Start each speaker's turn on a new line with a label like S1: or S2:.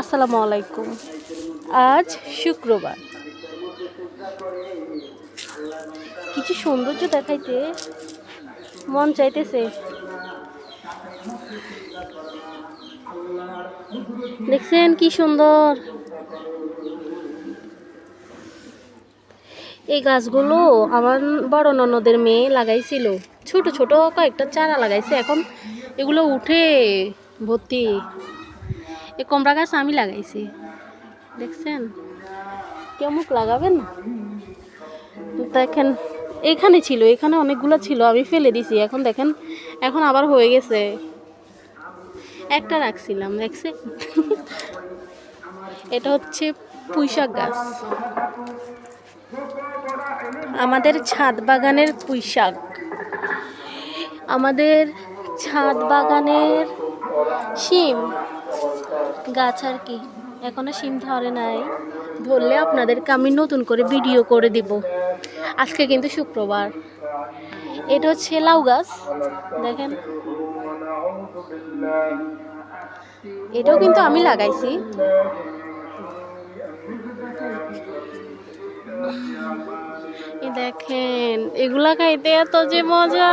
S1: আসসালামু আলাইকুম। আজ শুক্রবার। কিছু সৌন্দর্য দেখাইতে মন চাইতেছে। দেখছেন কি সুন্দর? এই গাছগুলো আমার বড় ননদের মেয়ে লাগাইছিল। ছোট ছোট কয়েকটা চারা লাগাইছে। এখন এগুলো উঠে ভর্তি। এই কমড়া গাছ আমি লাগাইছি। দেখছেন? কেউ মুখ লাগাবেন? দেখেন, এখানে ছিল, এখানে অনেকগুলো ছিল, আমি ফেলে দিছি। এখন দেখেন, এখন আবার হয়ে গেছে। একটা রাখছিলাম দেখছে এটা হচ্ছে পুঁইশাক গাছ। আমাদের ছাদ বাগানের পুঁইশাক। আমাদের ছাদ বাগানের শিম। গাছ আর কি। এখনও শিম ধরে নাই। ধরলে আপনাদেরকে আমি নতুন করে ভিডিও করে দিব। আজকে কিন্তু শুক্রবার। এটা হচ্ছে লাউ গাছ। দেখেন। এটাও কিন্তু আমি লাগাইছি। দেখেন, এগুলা খাইতে এত যে মজা।